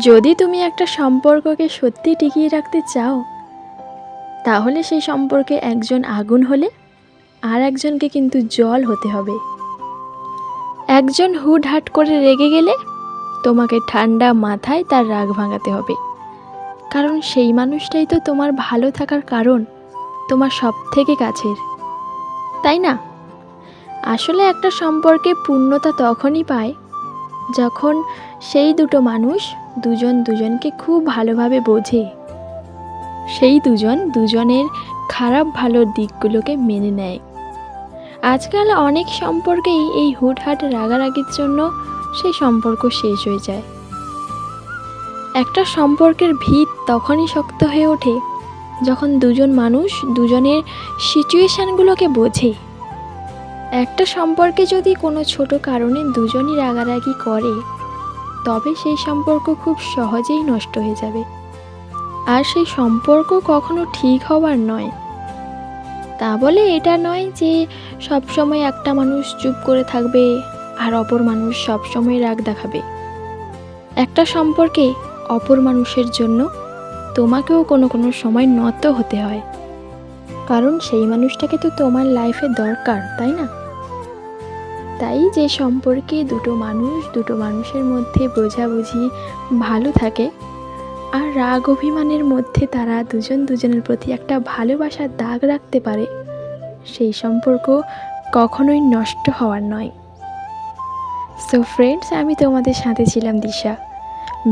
যদি তুমি একটা সম্পর্ককে সত্যি টিকিয়ে রাখতে চাও, তাহলে সেই সম্পর্কে একজন আগুন হলে আর একজনকে কিন্তু জল হতে হবে। একজন হুটহাট করে রেগে গেলে তোমাকে ঠান্ডা মাথায় তার রাগ ভাঙাতে হবে। কারণ সেই মানুষটাই তো তোমার ভালো থাকার কারণ, তোমার সব থেকে কাছের। তাই না? আসলে একটা সম্পর্কে পূর্ণতা তখনই পায় যখন সেই দুটো মানুষ দুজন দুজনকে খুব ভালোভাবে বোঝে। সেই দুজন দুজনের খারাপ ভালো দিকগুলোকে মেনে নেয়। আজকাল অনেক সম্পর্কেই এই হুটহাট রাগারাগির জন্য সেই সম্পর্ক শেষ হয়ে যায়। একটা সম্পর্কের ভিত তখনই শক্ত হয়ে ওঠে যখন দুজন মানুষ দুজনের সিচুয়েশানগুলোকে বোঝে। একটা সম্পর্কে যদি কোনো ছোট কারণে দুজনই রাগারাগি করে তবে সেই সম্পর্ক খুব সহজেই নষ্ট হয়ে যাবে। আর সেই সম্পর্ক কখনো ঠিক হবার নয়। তা বলে এটা নয় যে সবসময় একটা মানুষ চুপ করে থাকবে আর অপর মানুষ সবসময় রাগ দেখাবে। একটা সম্পর্কে অপর মানুষের জন্য তোমাকেও কোনো কোনো সময় নত হতে হয়। কারণ সেই মানুষটাকে তো তোমার লাইফে দরকার, তাই না? তাই যে সম্পর্কে দুটো মানুষ দুটো মানুষের মধ্যে বোঝাবুঝি ভালো থাকে আর রাগ অভিমানের মধ্যে তারা দুজন দুজনের প্রতি একটা ভালোবাসার দাগ রাখতে পারে, সেই সম্পর্ক কখনোই নষ্ট হওয়ার নয়। সো ফ্রেন্ডস আমি তোমাদের সাথে ছিলাম দিশা।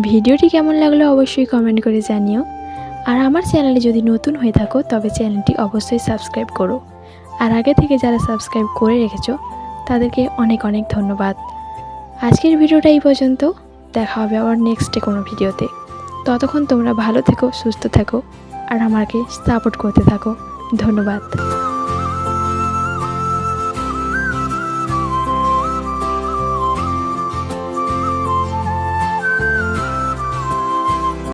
ভিডিওটি কেমন লাগল অবশ্যই কমেন্ট করে জানিও। আর আমার চ্যানেলে যদি নতুন হয়ে থাকো, তবে চ্যানেলটি অবশ্যই সাবস্ক্রাইব করো। আর আগে থেকে যারা সাবস্ক্রাইব করে রেখেছো তাদেরকে অনেক অনেক ধন্যবাদ। আজকের ভিডিওটা এই পর্যন্ত। দেখা হবে আবার নেক্সটে কোনো ভিডিওতে। ততক্ষণ তোমরা ভালো থেকো, সুস্থ থেকো, আর আমাকে সাপোর্ট করতে থাকো। ধন্যবাদ।